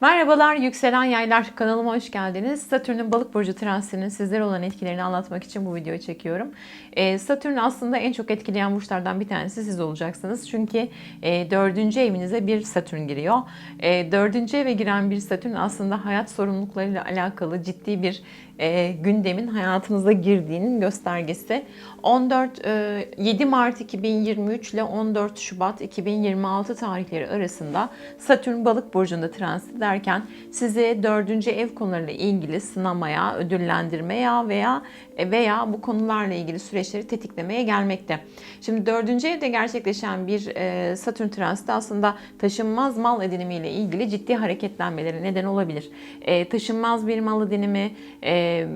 Merhabalar yükselen yaylar kanalıma hoş geldiniz. Satürn'ün balık burcu transitinin sizlere olan etkilerini anlatmak için bu videoyu çekiyorum. Ee, Satürn aslında en çok etkileyen burçlardan bir tanesi siz olacaksınız. Çünkü e, dördüncü evinize bir Satürn giriyor. E, dördüncü eve giren bir Satürn aslında hayat sorumluluklarıyla alakalı ciddi bir e, gündemin hayatınıza girdiğinin göstergesi. 14 e, 7 Mart 2023 ile 14 Şubat 2026 tarihleri arasında Satürn balık burcunda transit derken sizi dördüncü ev konularıyla ilgili sınamaya, ödüllendirmeye veya veya bu konularla ilgili süreçleri tetiklemeye gelmekte. Şimdi dördüncü evde gerçekleşen bir e, Satürn transiti aslında taşınmaz mal edinimiyle ilgili ciddi hareketlenmelere neden olabilir. E, taşınmaz bir mal edinimi, e,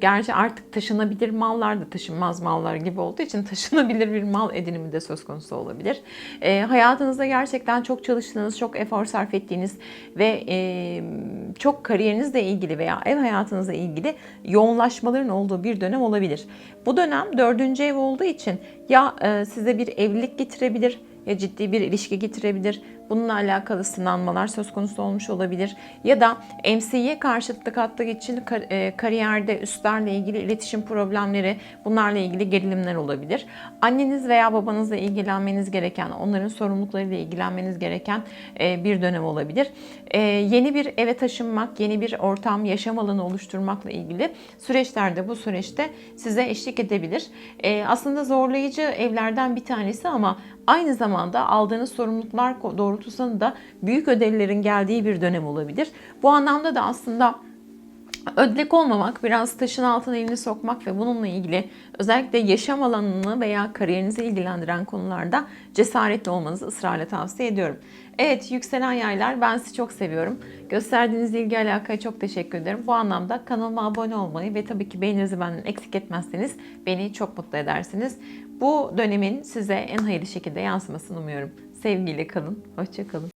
gerçi artık taşınabilir mallar da taşınmaz mallar gibi olduğu için taşınabilir bir mal edinimi de söz konusu olabilir. E, hayatınızda gerçekten çok çalıştığınız, çok efor sarf ettiğiniz ve e, çok kariyerinizle ilgili veya ev hayatınızla ilgili yoğunlaşmaların olduğu bir dönem olabilir. Bu dönem dördüncü ev olduğu için ya e, size bir evlilik getirebilir ya ciddi bir ilişki getirebilir. Bununla alakalı sınanmalar söz konusu olmuş olabilir. Ya da MC'ye karşıtlık attığı için e, kariyerde üstlerle ilgili iletişim problemleri, bunlarla ilgili gerilimler olabilir. Anneniz veya babanızla ilgilenmeniz gereken, onların sorumluluklarıyla ilgilenmeniz gereken e, bir dönem olabilir. E, Yeni bir eve taşınmak, yeni bir ortam, yaşam alanı oluşturmakla ilgili süreçlerde bu süreçte size eşlik edebilir. Aslında zorlayıcı evlerden bir tanesi ama aynı zamanda aldığınız sorumluluklar doğrultusunda da büyük ödevlerin geldiği bir dönem olabilir. Bu anlamda da aslında ödlek olmamak, biraz taşın altına elini sokmak ve bununla ilgili özellikle yaşam alanını veya kariyerinizi ilgilendiren konularda cesaretli olmanızı ısrarla tavsiye ediyorum. Evet yükselen yaylar ben sizi çok seviyorum. Gösterdiğiniz ilgi alakaya çok teşekkür ederim. Bu anlamda kanalıma abone olmayı ve tabii ki beğeninizi benden eksik etmezseniz beni çok mutlu edersiniz. Bu dönemin size en hayırlı şekilde yansımasını umuyorum. Sevgiyle kalın, hoşçakalın.